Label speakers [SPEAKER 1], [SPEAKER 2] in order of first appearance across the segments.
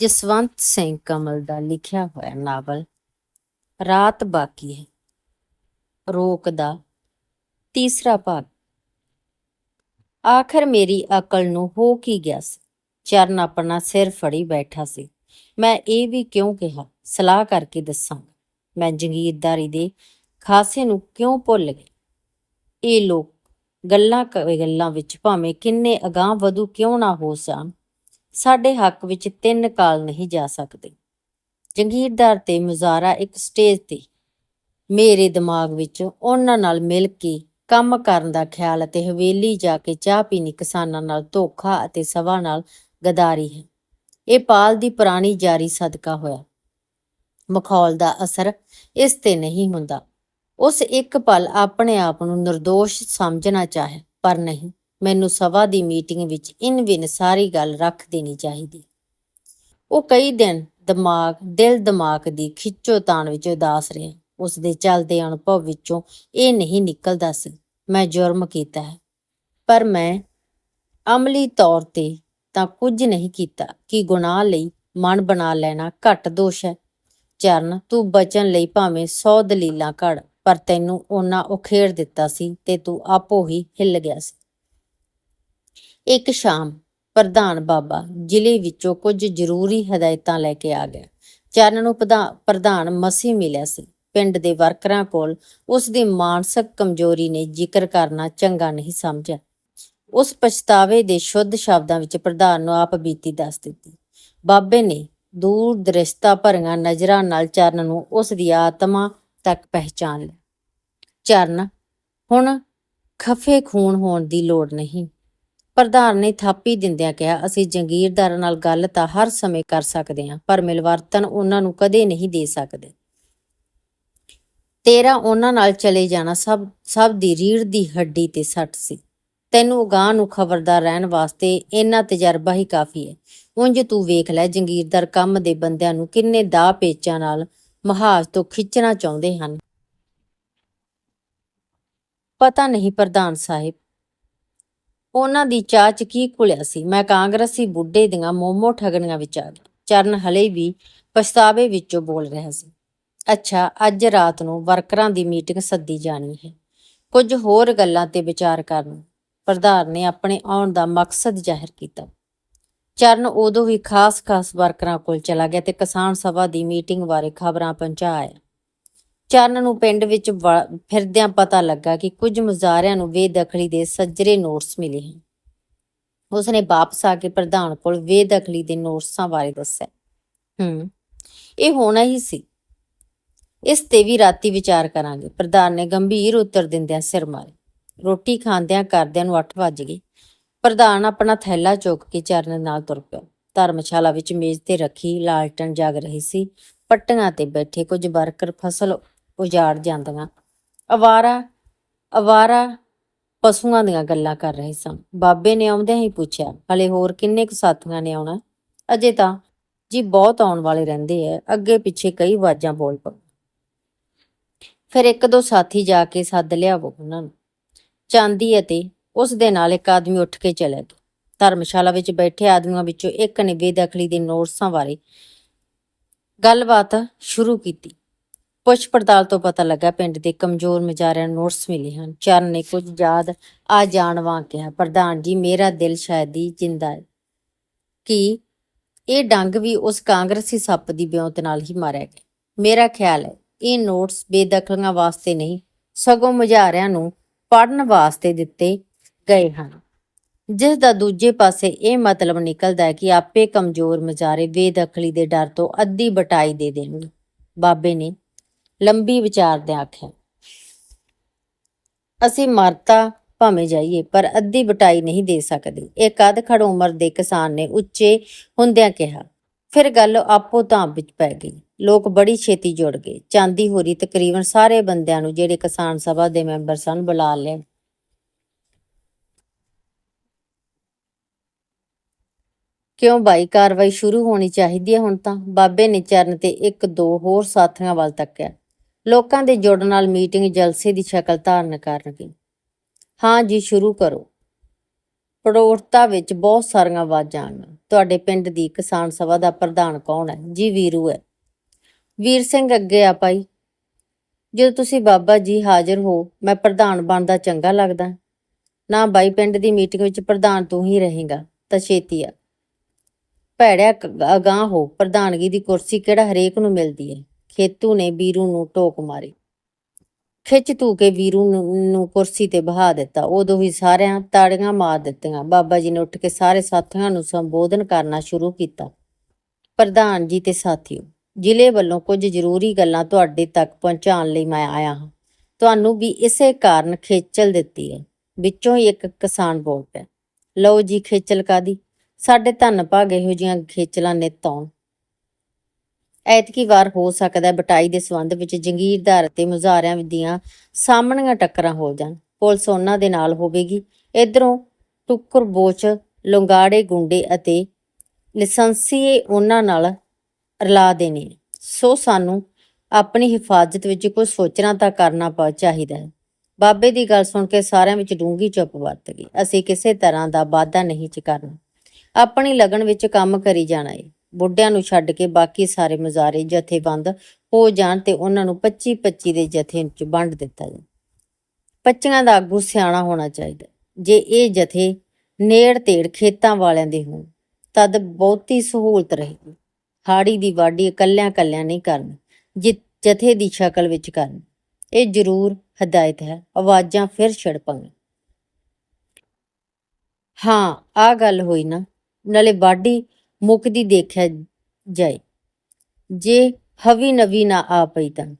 [SPEAKER 1] ਜਸਵੰਤ ਸਿੰਘ ਕਮਲ ਦਾ ਲਿਖਿਆ ਹੋਇਆ ਨਾਵਲ ਰਾਤ ਬਾਕੀ ਹੈ। ਰੋਕ ਦਾ ਤੀਸਰਾ ਭਾਗ। ਆਖਰ ਮੇਰੀ ਅਕਲ ਨੂੰ ਹੋ ਕੀ ਗਿਆ ਸੀ? ਚਰਨ ਆਪਣਾ ਸਿਰ ਫੜੀ ਬੈਠਾ ਸੀ। ਮੈਂ ਇਹ ਵੀ ਕਿਉਂ ਕਿਹਾ? ਸਲਾਹ ਕਰਕੇ ਦੱਸਾਂਗਾ। ਮੈਂ ਜੰਗੀਰਦਾਰੀ ਦੇ ਖਾਸੇ ਨੂੰ ਕਿਉਂ ਭੁੱਲ ਗਿਆ ਇਹ ਲੋਕ ਗੱਲਾਂ ਕ- ਗੱਲਾਂ ਵਿੱਚ ਭਾਵੇਂ ਕਿੰਨੇ ਅਗਾਂਹ ਵਧੂ ਕਿਉਂ ਨਾ ਹੋ ਜਾਣ? ਸਾਡੇ ਹੱਕ ਵਿੱਚ ਤਿੰਨ ਕਾਲ ਨਹੀਂ ਜਾ ਸਕਦੇ। ਜੰਗੀਰਦਾਰ ਤੇ ਮੁਜ਼ਾਰਾ ਇੱਕ ਸਟੇਜ ਤੇ। ਮੇਰੇ ਦਿਮਾਗ ਵਿੱਚ ਉਹਨਾਂ ਨਾਲ ਮਿਲ ਕੇ ਕੰਮ ਕਰਨ ਦਾ ਖਿਆਲ ਅਤੇ ਹਵੇਲੀ ਜਾ ਕੇ ਚਾਹ ਪੀਣੀ ਕਿਸਾਨਾਂ ਨਾਲ ਧੋਖਾ ਅਤੇ ਸਵਾ ਨਾਲ ਗਦਾਰੀ ਹੈ। ਇਹ ਪਾਲ ਦੀ ਪੁਰਾਣੀ ਜਾਰੀ ਸਦਕਾ ਹੋਇਆ। ਮਖੌਲ ਦਾ ਅਸਰ ਇਸ ਤੇ ਨਹੀਂ ਹੁੰਦਾ। ਉਸ ਇੱਕ ਪਲ ਆਪਣੇ ਆਪ ਨੂੰ નિર્ਦੋਸ਼ ਸਮਝਣਾ ਚਾਹੇ, ਪਰ ਨਹੀਂ। ਮੈਨੂੰ ਸਭਾ ਦੀ ਮੀਟਿੰਗ ਵਿੱਚ ਇਨ ਵਿਨ ਸਾਰੀ ਗੱਲ ਰੱਖ ਦੇਣੀ ਚਾਹੀਦੀ। ਉਹ ਕਈ ਦਿਨ ਦਿਮਾਗ, ਦਿਲ ਦਿਮਾਗ ਦੀ ਖਿੱਚੋ ਤਾਣ ਵਿੱਚ ਉਦਾਸ ਰਿਹਾ। ਉਸ ਦੇ ਚੱਲਦੇ ਅਨੁਭਵ ਵਿੱਚੋਂ ਇਹ ਨਹੀਂ ਨਿਕਲਦਾ ਸੀ, ਮੈਂ ਜੁਰਮ ਕੀਤਾ ਹੈ। ਪਰ ਮੈਂ ਅਮਲੀ ਤੌਰ ਤੇ ਤਾਂ ਕੁਝ ਨਹੀਂ ਕੀਤਾ ਕਿ ਗੁਨਾਹ ਲਈ ਮਨ ਬਣਾ ਲੈਣਾ ਘੱਟ ਦੋਸ਼ ਹੈ। ਚਰਨ, ਤੂੰ ਬਚਨ ਲਈ ਭਾਵੇਂ 100 ਦਲੀਲਾਂ ਘੜ, ਪਰ ਤੈਨੂੰ ਉਹਨਾਂ ਉਖੇੜ ਦਿੱਤਾ ਸੀ ਤੇ ਤੂੰ ਆਪੋ ਹੀ ਹਿੱਲ ਗਿਆ ਸੀ। ਇੱਕ ਸ਼ਾਮ ਪ੍ਰਧਾਨ ਬਾਬਾ ਜ਼ਿਲ੍ਹੇ ਵਿੱਚੋਂ ਕੁਝ ਜ਼ਰੂਰੀ ਹਦਾਇਤਾਂ ਲੈ ਕੇ ਆ ਗਿਆ। ਚਰਨ ਨੂੰ ਪ੍ਰਧਾ- ਪ੍ਰਧਾਨ ਮਸੀ ਮਿਲਿਆ ਸੀ। ਪਿੰਡ ਦੇ ਵਰਕਰਾਂ ਕੋਲ ਉਸ ਦੀ ਮਾਨਸਿਕ ਕਮਜ਼ੋਰੀ ਨੇ ਜ਼ਿਕਰ ਕਰਨਾ ਚੰਗਾ ਨਹੀਂ ਸਮਝਿਆ। ਉਸ ਪਛਤਾਵੇ ਦੇ ਸ਼ੁੱਧ ਸ਼ਬਦਾਂ ਵਿੱਚ ਪ੍ਰਧਾਨ ਨੂੰ ਆਪ ਬੀਤੀ ਦੱਸ ਦਿੱਤੀ। ਬਾਬੇ ਨੇ ਦੂਰ ਦ੍ਰਿਸ਼ਤਾ ਭਰੀਆਂ ਨਜ਼ਰਾਂ ਨਾਲ ਚਰਨ ਨੂੰ ਉਸ ਦੀ ਆਤਮਾ ਤੱਕ ਪਹਿਚਾਨ ਲਿਆ। ਚਰਨ, ਹੁਣ ਖਫੇ ਖੂਨ ਹੋਣ ਦੀ ਲੋੜ ਨਹੀਂ। ਪ੍ਰਧਾਨ ਨੇ ਥਾਪੀ ਦਿੰਦਿਆਂ ਕਿਹਾ, ਅਸੀਂ ਜੰਗੀਰਦਾਰਾਂ ਨਾਲ ਗੱਲ ਤਾਂ ਹਰ ਸਮੇਂ ਕਰ ਸਕਦੇ ਹਾਂ, ਪਰ ਮਿਲਵਰਤਨ ਉਹਨਾਂ ਨੂੰ ਕਦੇ ਨਹੀਂ ਦੇ ਸਕਦੇ। ਤੇਰਾ ਉਹਨਾਂ ਨਾਲ ਚਲੇ ਜਾਣਾ ਸਭ ਸਭ ਦੀ ਰੀੜ ਦੀ ਹੱਡੀ ਤੇ ਸੱਟ ਸੀ। ਤੈਨੂੰ ਉਗਾਹ ਨੂੰ ਖਬਰਦਾਰ ਰਹਿਣ ਵਾਸਤੇ ਇੰਨਾ ਤਜਰਬਾ ਹੀ ਕਾਫੀ ਹੈ। ਉਂਝ ਤੂੰ ਵੇਖ ਲੈ, ਜੰਗੀਰਦਾਰ ਕੰਮ ਦੇ ਬੰਦਿਆਂ ਨੂੰ ਕਿੰਨੇ ਦਾ ਪੇਚਾਂ ਨਾਲ ਮਹਾਜ ਤੋਂ ਖਿੱਚਣਾ ਚਾਹੁੰਦੇ ਹਨ। ਪਤਾ ਨਹੀਂ ਪ੍ਰਧਾਨ ਸਾਹਿਬ ਉਹਨਾਂ ਦੀ ਚਾਹ ਚ ਕੀ ਘੁਲਿਆ ਸੀ? ਮੈਂ ਕਾਂਗਰਸੀ ਬੁੱਢੇ ਦੀਆਂ ਮੋਮੋ ਠਗਣੀਆਂ ਵਿੱਚ ਆ ਗਿਆ ਚਰਨ ਹਲੇ ਵੀ ਪਛਤਾਵੇ ਵਿੱਚੋਂ ਬੋਲ ਰਿਹਾ ਸੀ। ਅੱਛਾ, ਅੱਜ ਰਾਤ ਨੂੰ ਵਰਕਰਾਂ ਦੀ ਮੀਟਿੰਗ ਸੱਦੀ ਜਾਣੀ ਹੈ। ਕੁਝ ਹੋਰ ਗੱਲਾਂ ਤੇ ਵਿਚਾਰ ਕਰਨ ਪ੍ਰਧਾਨ ਨੇ ਆਪਣੇ ਆਉਣ ਦਾ ਮਕਸਦ ਜ਼ਾਹਿਰ ਕੀਤਾ। ਚਰਨ ਉਦੋਂ ਹੀ ਖਾਸ-ਖਾਸ ਵਰਕਰਾਂ ਕੋਲ ਚਲਾ ਗਿਆ ਤੇ ਕਿਸਾਨ ਸਭਾ ਦੀ ਮੀਟਿੰਗ ਬਾਰੇ ਖਬਰਾਂ ਪਹੁੰਚਾਇਆ ਚਰਨ ਨੂੰ ਪਿੰਡ ਵਿੱਚ ਫਿਰਦਿਆਂ ਪਤਾ ਲੱਗਾ ਕਿ ਕੁਝ ਮੁਜ਼ਾਹਰਿਆਂ ਨੂੰ ਬੇਦਖਲੀ ਦੇ ਸੱਜਰੇ ਨੋਟਸ ਮਿਲੇ ਹਨ। ਉਸਨੇ ਵਾਪਸ ਆ ਕੇ ਪ੍ਰਧਾਨ ਕੋਲ ਬੇਦਖਲੀ ਦੇ ਨੋਟਸਾਂ ਬਾਰੇ ਦੱਸਿਆ। ਹੂੰ। ਇਹ ਹੋਣਾ ਹੀ ਸੀ। ਇਸ ਤੇ ਵੀ ਰਾਤੀ ਵਿਚਾਰ ਕਰਾਂਗੇ। ਪ੍ਰਧਾਨ ਨੇ ਗੰਭੀਰ ਉੱਤਰ ਦਿੰਦਿਆਂ ਸਿਰ ਮਾਰੇ। ਰੋਟੀ ਖਾਂਦਿਆਂ ਕਰਦਿਆਂ ਨੂੰ 8 ਵੱਜ ਗਏ। ਪ੍ਰਧਾਨ ਆਪਣਾ ਥੈਲਾ ਚੁੱਕ ਕੇ ਚਰਨ ਨਾਲ ਤੁਰ ਪਿਆ। ਧਰਮਸ਼ਾਲਾ ਵਿੱਚ ਮੇਜ਼ ਤੇ ਰੱਖੀ ਲਾਲਟਨ ਜਗ ਰਹੀ ਸੀ। ਪੱਟੀਆਂ ਤੇ ਬੈਠੇ ਕੁਝ ਵਰਕਰ ਫਸਲ ਉਜਾੜ ਜਾਂਦੀਆਂ। ਅਵਾਰਾ ਅਵਾਰਾ ਪਸ਼ੂਆਂ ਦੀਆਂ ਗੱਲਾਂ ਕਰ ਰਹੇ ਸਨ ਬਾਬੇ ਨੇ ਆਉਂਦਿਆਂ ਹੀ ਪੁੱਛਿਆ, ਹਲੇ ਹੋਰ ਕਿੰਨੇ ਕੁ ਸਾਥੀਆਂ ਨੇ ਆਉਣਾ? ਅਜੇ ਤਾਂ ਜੀ ਬਹੁਤ ਆਉਣ ਵਾਲੇ ਰਹਿੰਦੇ ਐ। ਅੱਗੇ ਪਿੱਛੇ ਕਈ ਆਵਾਜ਼ਾਂ ਬੋਲ ਪਈਆਂ ਫਿਰ ਇੱਕ ਦੋ ਸਾਥੀ ਜਾ ਕੇ ਸੱਦ ਲਿਆਵੋ ਉਹਨਾਂ ਨੂੰ। ਚਾਂਦੀ ਅਤੇ ਉਸ ਦੇ ਨਾਲ ਇੱਕ ਆਦਮੀ ਉੱਠ ਕੇ ਚਲਾ ਗਿਆ ਧਰਮਸ਼ਾਲਾ ਵਿੱਚ ਬੈਠੇ ਆਦਮੀਆਂ ਵਿੱਚੋਂ ਇੱਕ ਨੇ ਬੇਦਖਲੀ ਦੇ ਨੋਟਸਾਂ ਬਾਰੇ ਗੱਲਬਾਤ ਸ਼ੁਰੂ ਕੀਤੀ। ਪੁੱਛ ਪੜਤਾਲ ਤੋਂ ਪਤਾ ਲੱਗਾ ਪਿੰਡ ਦੇ ਕਮਜ਼ੋਰ ਮਜਾਰਿਆਂ ਨੂੰ ਨੋਟਸ ਮਿਲੇ ਹਨ। ਚਰਨ ਨੇ ਕੁਝ ਯਾਦ ਆ ਜਾਣ ਵਾਂ ਕਿਹਾ, ਪ੍ਰਧਾਨ ਜੀ, ਮੇਰਾ ਦਿਲ ਸ਼ਾਇਦ ਹੀ ਜਿੰਦਾ ਹੈ ਕਿ ਇਹ ਡੰਗ ਵੀ ਉਸ ਕਾਂਗਰਸੀ ਸੱਪ ਦੀ ਬਿਉਂਤ ਨਾਲ ਹੀ ਮਾਰਿਆ ਗਿਆ। ਮੇਰਾ ਖਿਆਲ ਹੈ ਇਹ ਨੋਟਸ ਬੇਦਖਲੀਆਂ ਵਾਸਤੇ ਨਹੀਂ, ਸਗੋਂ ਮੁਜਾਰਿਆਂ ਨੂੰ ਪੜਨ ਵਾਸਤੇ ਦਿੱਤੇ ਗਏ ਹਨ। ਜਿਸ ਦਾ ਦੂਜੇ ਪਾਸੇ ਇਹ ਮਤਲਬ ਨਿਕਲਦਾ ਹੈ ਕਿ ਆਪੇ ਕਮਜ਼ੋਰ ਮੁਜਾਰੇ ਬੇਦਖਲੀ ਦੇ ਡਰ ਤੋਂ ਅੱਧੀ ਬਟਾਈ ਦੇ ਦੇਣਗੇ। ਬਾਬੇ ਨੇ ਲੰਬੀ ਵਿਚਾਰਦਿਆਂ ਆਖਿਆ। ਅਸੀਂ ਮਰਤਾ ਭਾਵੇਂ ਜਾਈਏ, ਪਰ ਅੱਧੀ ਬਟਾਈ ਨਹੀਂ ਦੇ ਸਕਦੇ। ਇਹ ਅਧ ਖੜ ਉਮਰ ਦੇ ਕਿਸਾਨ ਨੇ ਉੱਚੇ ਹੁੰਦਿਆਂ ਕਿਹਾ। ਫਿਰ ਗੱਲ ਆਪੋ ਤਾਂ ਵਿੱਚ ਪੈ ਗਈ। ਲੋਕ ਬੜੀ ਛੇਤੀ ਜੁੜ ਗਏ। ਚਾਂਦੀ ਹੋਰੀ ਤਕਰੀਬਨ ਸਾਰੇ ਬੰਦਿਆਂ ਨੂੰ ਜਿਹੜੇ ਕਿਸਾਨ ਸਭਾ ਦੇ ਮੈਂਬਰ ਸਨ, ਬੁਲਾ ਲਿਆ। ਕਿਉਂ ਬਾਈ, ਕਾਰਵਾਈ ਸ਼ੁਰੂ ਹੋਣੀ ਚਾਹੀਦੀ ਹੈ ਹੁਣ ਤਾਂ? ਬਾਬੇ ਨੇ ਚਰਨ ਤੇ ਇੱਕ ਦੋ ਹੋਰ ਸਾਥੀਆਂ ਵੱਲ ਤੱਕਿਆ। ਲੋਕਾਂ ਦੇ ਜੁੜਨ ਨਾਲ ਮੀਟਿੰਗ ਜਲਸੇ ਦੀ ਸ਼ਕਲ ਧਾਰਨ ਕਰਨਗੀ। ਹਾਂ ਜੀ, ਸ਼ੁਰੂ ਕਰੋ। ਪੜੋੜਤਾ ਵਿੱਚ ਬਹੁਤ ਸਾਰੀਆਂ ਆਵਾਜ਼ਾਂ ਆਈਆਂ। ਤੁਹਾਡੇ ਪਿੰਡ ਦੀ ਕਿਸਾਨ ਸਭਾ ਦਾ ਪ੍ਰਧਾਨ ਕੌਣ ਹੈ? ਜੀ, ਵੀਰੂ ਹੈ। ਵੀਰ ਸਿੰਘ ਅੱਗੇ ਆ ਪਾਈ ਜਦੋਂ ਤੁਸੀਂ ਬਾਬਾ ਜੀ ਹਾਜ਼ਰ ਹੋ, ਮੈਂ ਪ੍ਰਧਾਨ ਬਣਦਾ ਚੰਗਾ ਲੱਗਦਾ। ਨਾ ਬਾਈ, ਪਿੰਡ ਦੀ ਮੀਟਿੰਗ ਵਿੱਚ ਪ੍ਰਧਾਨ ਤੂੰ ਹੀ ਰਹੇਗਾ, ਤਾਂ ਛੇਤੀ ਆ। ਭੈੜਿਆ ਕ- ਅਗਾਂਹ ਹੋ, ਪ੍ਰਧਾਨਗੀ ਦੀ ਕੁਰਸੀ ਕਿਹੜਾ ਹਰੇਕ ਨੂੰ ਮਿਲਦੀ ਹੈ? ਖੇਤੂ ਨੇ ਵੀਰੂ ਨੂੰ ਟੋਕ ਮਾਰੀ। ਖਿੱਚ ਧੂ ਕੇ ਵੀਰੂ ਨੂੰ ਕੁਰਸੀ ਤੇ ਬਹਾ ਦਿੱਤਾ। ਉਦੋਂ ਹੀ ਸਾਰਿਆਂ ਤਾੜੀਆਂ ਮਾਰ ਦਿੱਤੀਆਂ। ਬਾਬਾ ਜੀ ਨੇ ਉੱਠ ਕੇ ਸਾਰੇ ਸਾਥੀਆਂ ਨੂੰ ਸੰਬੋਧਨ ਕਰਨਾ ਸ਼ੁਰੂ ਕੀਤਾ। ਪ੍ਰਧਾਨ ਜੀ ਤੇ ਸਾਥੀਓ, ਜ਼ਿਲ੍ਹੇ ਵੱਲੋਂ ਕੁਝ ਜ਼ਰੂਰੀ ਗੱਲਾਂ ਤੁਹਾਡੇ ਤੱਕ ਪਹੁੰਚਾਉਣ ਲਈ ਮੈਂ ਆਇਆ ਹਾਂ। ਤੁਹਾਨੂੰ ਵੀ ਇਸੇ ਕਾਰਨ ਖੇਚਲ ਦਿੱਤੀ ਹੈ। ਵਿੱਚੋਂ ਹੀ ਇੱਕ ਕਿਸਾਨ ਬੋਲ ਪਿਆ ਲਓ ਜੀ ਖੇਚਲ ਕਾਦੀ ਸਾਡੇ ਧੰਨ ਭਾਗ ਇਹੋ ਜਿਹੀਆਂ ਖੇਚਲਾਂ ਨੇ ਤੌਣ ਐਤਕੀ ਵਾਰ ਹੋ ਸਕਦਾ ਹੈ ਬਟਾਈ ਦੇ ਸੰਬੰਧ ਵਿੱਚ ਜੰਗੀਰਦਾਰ ਅਤੇ ਮੁਜ਼ਾਹਰਿਆਂ ਦੀਆਂ ਸਾਹਮਣੀਆਂ ਟੱਕਰਾਂ ਹੋ ਜਾਣ। ਪੁਲਿਸ ਉਹਨਾਂ ਦੇ ਨਾਲ ਹੋਵੇਗੀ। ਇਧਰੋਂ ਟੁੱਕਰ ਬੋਚ, ਲੰਗਾੜੇ ਗੁੰਡੇ ਅਤੇ ਲਾਇਸੈਂਸੀਏ ਉਹਨਾਂ ਨਾਲ ਰਲਾ ਦੇਣੇ ਸੋ ਸਾਨੂੰ ਆਪਣੀ ਹਿਫਾਜ਼ਤ ਵਿੱਚ ਕੁਝ ਸੋਚਣਾ ਤਾਂ ਕਰਨਾ ਪਾ ਚਾਹੀਦਾ ਹੈ। ਬਾਬੇ ਦੀ ਗੱਲ ਸੁਣ ਕੇ ਸਾਰਿਆਂ ਵਿੱਚ ਡੂੰਗੀ ਚੁੱਪ ਵਰਤ ਗਈ। ਅਸੀਂ ਕਿਸੇ ਤਰ੍ਹਾਂ ਦਾ ਵਾਅਦਾ ਨਹੀਂ ਚ ਕਰਨਾ। ਆਪਣੀ ਲਗਨ ਵਿੱਚ ਕੰਮ ਕਰੀ ਜਾਣਾ ਏ। ਬੁੱਢਿਆਂ ਨੂੰ ਛੱਡ ਕੇ ਬਾਕੀ ਸਾਰੇ ਮੁਜ਼ਾਰੇ ਜਥੇਬੰਦ ਹੋ ਜਾਣ ਤੇ ਉਹਨਾਂ ਨੂੰ 25 25 ਦੇ ਜਥੇ ਵਿੱਚ ਵੰਡ ਦਿੱਤਾ ਜਾਵੇ। ਪੱਚੀਆਂ ਦਾ ਆਗੂ ਸਿਆਣਾ ਹੋਣਾ ਚਾਹੀਦਾ। ਜੇ ਇਹ ਜਥੇ ਨੇੜ ਤੇੜ ਖੇਤਾਂ ਵਾਲਿਆਂ ਦੇ ਹੋਣ, ਤਦ ਬਹੁਤੀ ਸਹੂਲਤ ਰਹੇਗੀ। ਹਾੜੀ ਦੀ ਵਾਢੀ ਇਕੱਲਿਆਂ ਇਕੱਲਿਆਂ ਨਹੀਂ ਕਰਨੀ, ਜਿ, ਜਥੇ ਦੀ ਸ਼ਕਲ ਵਿੱਚ ਕਰਨੀ। ਇਹ ਜ਼ਰੂਰ ਹਦਾਇਤ ਹੈ। ਆਵਾਜ਼ਾਂ ਫਿਰ ਛਿੜ ਪਈਆਂ ਹਾਂ ਆ ਗੱਲ ਹੋਈ ਨਾ। ਨਾਲੇ ਵਾਢੀ ਮੁੱਕਦੀ ਦੇਖਿਆ ਜਾਏ, ਜੇ ਹਵੀ ਨਵੀ ਨਾ ਆ ਪਈ ਤਾਂ।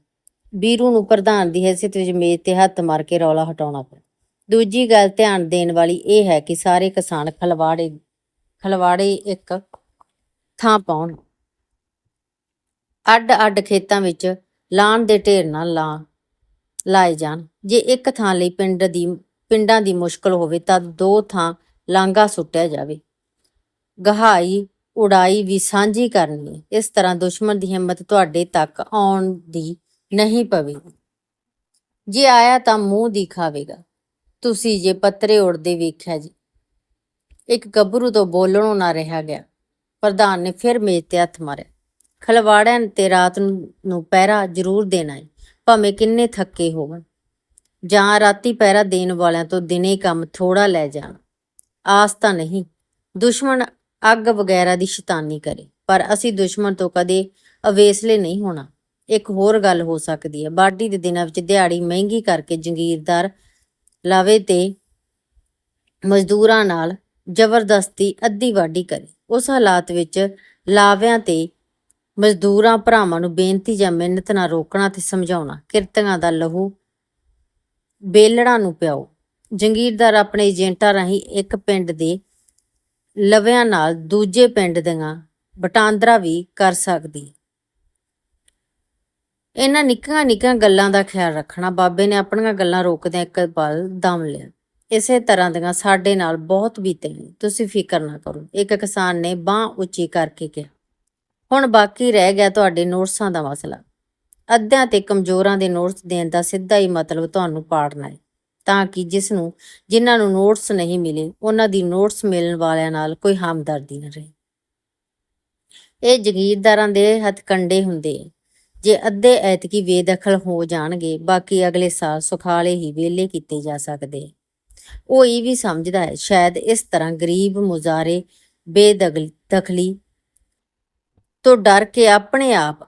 [SPEAKER 1] ਵੀਰੂ ਨੂੰ ਪ੍ਰਧਾਨ ਦੀ ਹੈਸੀਅਤ ਵਿੱਚ ਮੇਜ਼ ਤੇ ਹੱਥ ਮਾਰ ਕੇ ਰੌਲਾ ਹਟਾਉਣਾ ਪਿਆ। ਦੂਜੀ ਗੱਲ ਧਿਆਨ ਦੇਣ ਵਾਲੀ ਇਹ ਹੈ ਕਿ ਸਾਰੇ ਕਿਸਾਨ ਖਲਵਾੜੇ ਖਲਵਾੜੇ ਇੱਕ ਥਾਂ ਪਾਉਣ। ਅੱਡ-ਅੱਡ ਖੇਤਾਂ ਵਿੱਚ ਲਾਣ ਦੇ ਢੇਰ ਨਾਲ ਲਾ, ਲਾਏ ਜਾਣ। ਜੇ ਇੱਕ ਥਾਂ ਲਈ ਪਿੰਡ ਦੀ, ਪਿੰਡਾਂ ਦੀ ਮੁਸ਼ਕਲ ਹੋਵੇ ਤਾਂ ਦੋ ਥਾਂ ਲਾਂਗਾ ਸੁੱਟਿਆ ਜਾਵੇ। ਗਹਾਈ ਉਡਾਈ ਵੀ ਸਾਂਝੀ ਕਰਨੀ ਹੈ। ਇਸ ਤਰ੍ਹਾਂ ਦੁਸ਼ਮਣ ਦੀ ਹਿੰਮਤ ਤੁਹਾਡੇ ਤੱਕ ਆਉਣ ਦੀ ਨਹੀਂ ਪਵੇਗੀ। ਜੇ ਆਇਆ ਤਾਂ ਮੂੰਹ ਦੀ ਖਾਵੇਗਾ ਤੁਸੀਂ ਜੇ ਪੱਤਰੇ ਉੜਦੇ ਵੇਖਿਆ ਜੀ, ਇੱਕ ਗੱਭਰੂ ਤੋਂ ਬੋਲਣੋਂ ਨਾ ਰਿਹਾ ਗਿਆ। ਪ੍ਰਧਾਨ ਨੇ ਫਿਰ ਮੇਜ਼ ਤੇ ਹੱਥ ਮਾਰਿਆ। ਖਲਵਾੜਿਆਂ ਤੇ ਰਾਤ ਨੂੰ ਨੂੰ ਪਹਿਰਾ ਜ਼ਰੂਰ ਦੇਣਾ ਹੈ, ਭਾਵੇਂ ਕਿੰਨੇ ਥੱਕੇ ਹੋਵਣ। ਜਾਂ ਰਾਤੀ ਪਹਿਰਾ ਦੇਣ ਵਾਲਿਆਂ ਤੋਂ ਦਿਨੇ ਕੰਮ ਥੋੜਾ ਲੈ ਜਾਣ। ਆਸ ਤਾਂ ਨਹੀਂ। ਦੁਸ਼ਮਣ ਅੱਗ ਵਗੈਰਾ ਦੀ ਸ਼ੈਤਾਨੀ ਕਰੇ, ਪਰ ਅਸੀਂ ਦੁਸ਼ਮਣ ਤੋਂ ਕਦੇ ਅਵੇਸਲੇ ਨਹੀਂ ਹੋਣਾ। ਇੱਕ ਹੋਰ ਗੱਲ ਹੋ ਸਕਦੀ ਹੈ। ਬਾਡੀ ਦੇ ਦਿਨਾਂ ਵਿੱਚ ਦਿਹਾੜੀ ਮਹਿੰਗੀ ਕਰਕੇ ਜੰਗੀਰਦਾਰ ਲਾਵੇ ਤੇ ਮਜ਼ਦੂਰਾਂ ਨਾਲ ਜ਼ਬਰਦਸਤੀ ਅੱਧੀ ਵਾਢੀ ਕਰੇ। ਉਸ ਹਾਲਾਤ ਵਿੱਚ ਲਾਵਿਆਂ ਤੇ ਮਜ਼ਦੂਰਾਂ ਭਰਾਵਾਂ ਨੂੰ ਬੇਨਤੀ ਜਾਂ ਮਿਹਨਤ ਨਾਲ ਰੋਕਣਾ ਤੇ ਸਮਝਾਉਣਾ, ਕਿਰਤੀਆਂ ਦਾ ਲਹੂ ਬੇਲੜਾਂ ਨੂੰ ਪਿਆਓ। ਜੰਗੀਰਦਾਰ ਆਪਣੇ ਏਜੰਟਾਂ ਰਾਹੀਂ ਇੱਕ ਪਿੰਡ ਦੇ ਲਵਿਆਂ ਨਾਲ ਦੂਜੇ ਪਿੰਡ ਦੀਆਂ ਵਟਾਂਦਰਾ ਵੀ ਕਰ ਸਕਦੀ। ਇਹਨਾਂ ਨਿੱਕੀਆਂ ਨਿੱਕੀਆਂ ਗੱਲਾਂ ਦਾ ਖਿਆਲ ਰੱਖਣਾ, ਬਾਬੇ ਨੇ ਆਪਣੀਆਂ ਗੱਲਾਂ ਰੋਕਦਿਆਂ ਇੱਕ ਪਲ ਦਮ ਲਿਆ। ਇਸੇ ਤਰ੍ਹਾਂ ਦੀਆਂ ਸਾਡੇ ਨਾਲ ਬਹੁਤ ਬੀਤੀਆਂ। ਤੁਸੀਂ ਫਿਕਰ ਨਾ ਕਰੋ, ਇੱਕ ਕਿਸਾਨ ਨੇ ਬਾਹ ਉੱਚੀ ਕਰਕੇ ਕਿਹਾ, ਹੁਣ ਬਾਕੀ ਰਹਿ ਗਿਆ ਤੁਹਾਡੇ ਨੋਟਸਾਂ ਦਾ ਮਸਲਾ। ਅੱਧਿਆਂ ਤੇ ਕਮਜ਼ੋਰਾਂ ਦੇ ਨੋਟਸ ਦੇਣ ਦਾ ਸਿੱਧਾ ਹੀ ਮਤਲਬ ਤੁਹਾਨੂੰ ਪਾੜਨਾ ਹੈ। ਤਾਂ ਕਿ ਜਿਸ ਨੂੰ ਜਿਨ੍ਹਾਂ ਨੂੰ ਨੋਟਸ ਨਹੀਂ ਮਿਲੇ, ਉਹਨਾਂ ਦੀ ਨੋਟਸ ਮਿਲਣ ਵਾਲਿਆਂ ਨਾਲ ਕੋਈ ਹਮਦਰਦੀ ਨਾ ਰਹੇ। ਇਹ ਜਗੀਰਦਾਰਾਂ ਦੇ ਹੱਥ ਕੰਡੇ ਹੁੰਦੇ ਜੇ ਅੱਧੇ ਐਤਕੀ ਬੇਦਖਲ ਹੋ ਜਾਣਗੇ, ਬਾਕੀ ਅਗਲੇ ਸਾਲ ਸੁਖਾਲੇ ਹੀ ਵਿਹਲੇ ਕੀਤੇ ਜਾ ਸਕਦੇ। ਉਹ ਇਹ ਵੀ ਸਮਝਦਾ ਹੈ, ਸ਼ਾਇਦ ਇਸ ਤਰ੍ਹਾਂ ਗਰੀਬ ਮੁਜ਼ਾਰੇ ਬੇਦਖਲ, ਦਖਲੀ ਤੋਂ ਡਰ ਕੇ ਆਪਣੇ ਆਪ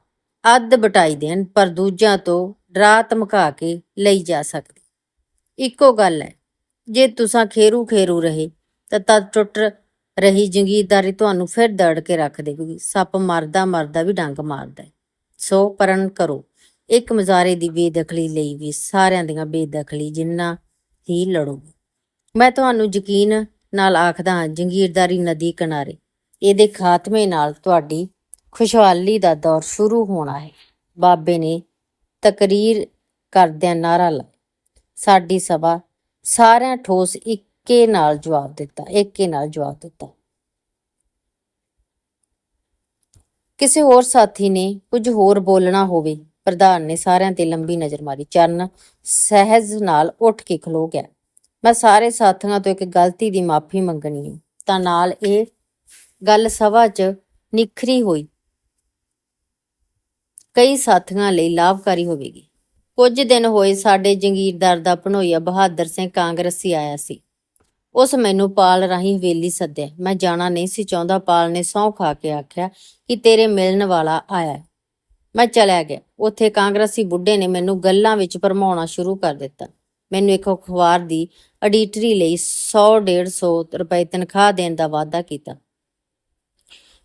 [SPEAKER 1] ਅੱਧ ਬਟਾਈ ਦੇਣ, ਪਰ ਦੂਜਿਆਂ ਤੋਂ ਡਰਾ ਧਮਕਾ ਕੇ ਲਈ ਜਾ ਸਕਦੇ। ਇੱਕੋ ਗੱਲ ਹੈ। ਜੇ ਤੁਸੀਂ ਖੇਰੂ ਖੇਰੂ ਰਹੇ, ਤਾਂ ਤਦ ਟੁੱਟ ਰਹੀ ਜੰਗੀਰਦਾਰੀ ਤੁਹਾਨੂੰ ਫਿਰ ਦੜ ਕੇ ਰੱਖ ਦੇਵੇਗੀ। ਸੱਪ ਮਰਦਾ ਮਰਦਾ ਵੀ ਡੰਗ ਮਾਰਦਾ ਸੋ ਪਰਨ ਕਰੋ। ਇੱਕ ਮਜ਼ਾਰੇ ਦੀ ਬੇਦਖਲੀ ਲਈ ਵੀ ਸਾਰਿਆਂ ਦੀਆਂ ਬੇਦਖਲੀ ਜਿੰਨਾ ਹੀ ਲੜੋਗੇ। ਮੈਂ ਤੁਹਾਨੂੰ ਯਕੀਨ ਨਾਲ ਆਖਦਾ ਹਾਂ, ਜੰਗੀਰਦਾਰੀ ਨਦੀ ਕਿਨਾਰੇ। ਇਹਦੇ ਖਾਤਮੇ ਨਾਲ ਤੁਹਾਡੀ ਖੁਸ਼ਹਾਲੀ ਦਾ ਦੌਰ ਸ਼ੁਰੂ ਹੋਣਾ ਹੈ। ਬਾਬੇ ਨੇ ਤਕਰੀਰ ਕਰਦਿਆਂ ਨਾਰਾ ਲਾਇਆ ਸਾਡੀ ਸਭਾ ਸਾਰਿਆਂ ਠੋਸ ਇੱਕੇ ਨਾਲ ਜਵਾਬ ਦਿੱਤਾ, ਇੱਕੇ ਨਾਲ ਜਵਾਬ ਦਿੱਤਾ। ਕਿਸੇ ਹੋਰ ਸਾਥੀ ਨੇ ਕੁਝ ਹੋਰ ਬੋਲਣਾ ਹੋਵੇ, ਪ੍ਰਧਾਨ ਨੇ ਸਾਰਿਆਂ ਤੇ ਲੰਬੀ ਨਜ਼ਰ ਮਾਰੀ। ਚਰਨ ਸਹਿਜ ਨਾਲ ਉੱਠ ਕੇ ਖਲੋ ਗਿਆ। ਮੈਂ ਸਾਰੇ ਸਾਥੀਆਂ ਤੋਂ ਇੱਕ ਗਲਤੀ ਦੀ ਮਾਫੀ ਮੰਗਣੀ ਹੈ। ਤਾਂ ਨਾਲ ਇਹ ਗੱਲ ਸਭਾ 'ਚ ਨਿਖਰੀ ਹੋਈ। ਕਈ ਸਾਥੀਆਂ ਲਈ ਲਾਭਕਾਰੀ ਹੋਵੇਗੀ। ਕੁਝ ਦਿਨ ਹੋਏ ਸਾਡੇ ਜੰਗੀਰਦਾਰ ਦਾ ਭਣੋਈਆ ਬਹਾਦਰ ਸਿੰਘ ਕਾਂਗਰਸੀ ਆਇਆ ਸੀ। ਉਸ ਮੈਨੂੰ ਪਾਲ ਰਾਹੀਂ ਹਵੇਲੀ ਸੱਦਿਆ। ਮੈਂ ਜਾਣਾ ਨਹੀਂ ਸੀ ਚਾਹੁੰਦਾ। ਪਾਲ ਨੇ ਸਹੁੰ ਖਾ ਕੇ ਆਖਿਆ ਕਿ ਤੇਰੇ ਮਿਲਣ ਵਾਲਾ ਆਇਆ ਮੈਂ ਚਲਿਆ ਗਿਆ। ਉੱਥੇ ਕਾਂਗਰਸੀ ਬੁੱਢੇ ਨੇ ਮੈਨੂੰ ਗੱਲਾਂ ਵਿੱਚ ਭਰਮਾਉਣਾ ਸ਼ੁਰੂ ਕਰ ਦਿੱਤਾ। ਮੈਨੂੰ ਇੱਕ ਅਖਬਾਰ ਦੀ ਐਡੀਟਰੀ ਲਈ 100 150 ਰੁਪਏ ਤਨਖਾਹ ਦੇਣ ਦਾ ਵਾਅਦਾ ਕੀਤਾ।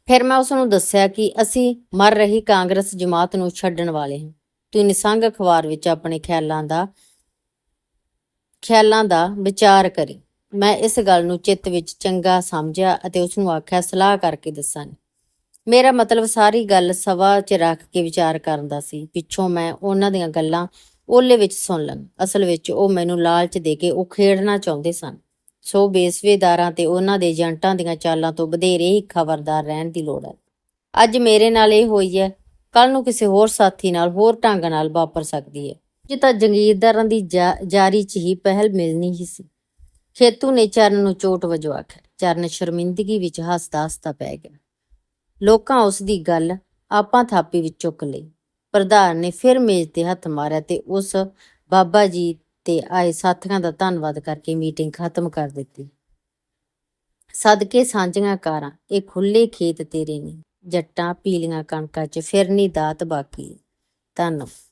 [SPEAKER 1] ਫਿਰ ਮੈਂ ਉਸ ਨੂੰ ਦੱਸਿਆ ਕਿ ਅਸੀਂ ਮਰ ਰਹੀ ਕਾਂਗਰਸ ਜਮਾਤ ਨੂੰ ਛੱਡਣ ਵਾਲੇ ਹਾਂ। ਤੂੰ ਨਿਸੰਗ ਅਖਬਾਰ ਵਿੱਚ ਆਪਣੇ ਖਿਆਲਾਂ ਦਾ ਖਿਆਲਾਂ ਦਾ ਵਿਚਾਰ ਕਰੀ। ਮੈਂ ਇਸ ਗੱਲ ਨੂੰ ਚਿੱਤ ਵਿੱਚ ਚੰਗਾ ਸਮਝਿਆ ਅਤੇ ਉਸ ਨੂੰ ਆਖਿਆ, ਸਲਾਹ ਕਰਕੇ ਦੱਸਾਂਗੀ ਮੇਰਾ ਮਤਲਬ ਸਾਰੀ ਗੱਲ ਸਭਾ 'ਚ ਰੱਖ ਕੇ ਵਿਚਾਰ ਕਰਨ ਦਾ ਸੀ। ਪਿੱਛੋਂ ਮੈਂ ਉਹਨਾਂ ਦੀਆਂ ਗੱਲਾਂ ਓਲੇ ਵਿੱਚ ਸੁਣ ਲੰਨ ਅਸਲ ਵਿੱਚ ਉਹ ਮੈਨੂੰ ਲਾਲਚ ਦੇ ਕੇ ਉਹ ਖੇਡਣਾ ਚਾਹੁੰਦੇ ਸਨ। ਸੋ ਬੇਸਵੇਦਾਰਾਂ ਤੇ ਉਹਨਾਂ ਦੇ ਏਜੰਟਾਂ ਦੀਆਂ ਚਾਲਾਂ ਤੋਂ ਵਧੇਰੇ ਹੀ ਖਬਰਦਾਰ ਰਹਿਣ ਦੀ ਲੋੜ ਹੈ। ਅੱਜ ਮੇਰੇ ਨਾਲ ਇਹ ਹੋਈ ਹੈ ਕੱਲ ਨੂੰ ਕਿਸੇ ਹੋਰ ਸਾਥੀ ਨਾਲ ਹੋਰ ਢੰਗ ਨਾਲ ਵਾਪਰ ਸਕਦੀ ਹੈ। ਜੇ ਤਾਂ ਜੰਗੀਰਦਾਰਾਂ ਦੀ ਜਾ- ਜਾਰੀ ਚ ਹੀ ਪਹਿਲ ਮਿਲਣੀ ਹੀ ਸੀ। ਖੇਤੂ ਨੇ ਚਰਨ ਨੂੰ ਚੋਟ ਵਜੋਂ ਆਖਿਆ। ਚਰਨ ਸ਼ਰਮਿੰਦਗੀ ਵਿੱਚ ਹੱਸਦਾ ਹੱਸਦਾ ਪੈ ਗਿਆ। ਲੋਕਾਂ ਉਸ ਦੀ ਗੱਲ ਆਪਾਂ ਥਾਪੀ ਵਿੱਚ ਚੁੱਕ ਲਈ। ਪ੍ਰਧਾਨ ਨੇ ਫਿਰ ਮੇਜ਼ ਤੇ ਹੱਥ ਮਾਰਿਆ ਤੇ ਉਸ ਬਾਬਾ ਜੀ ਤੇ ਆਏ ਸਾਥੀਆਂ ਦਾ ਧੰਨਵਾਦ ਕਰਕੇ ਮੀਟਿੰਗ ਖਤਮ ਕਰ ਦਿੱਤੀ। ਸਦਕੇ ਸਾਂਝੀਆਂ ਕਾਰਾਂ, ਇਹ ਖੁੱਲੇ ਖੇਤ ਤੇਰੇ ਨੇ। ਜੱਟਾਂ ਪੀਲੀਆਂ ਕਣਕਾਂ 'ਚ ਫਿਰਨੀ ਦਾਤ ਬਾਕੀ। ਧੰਨਵਾਦ।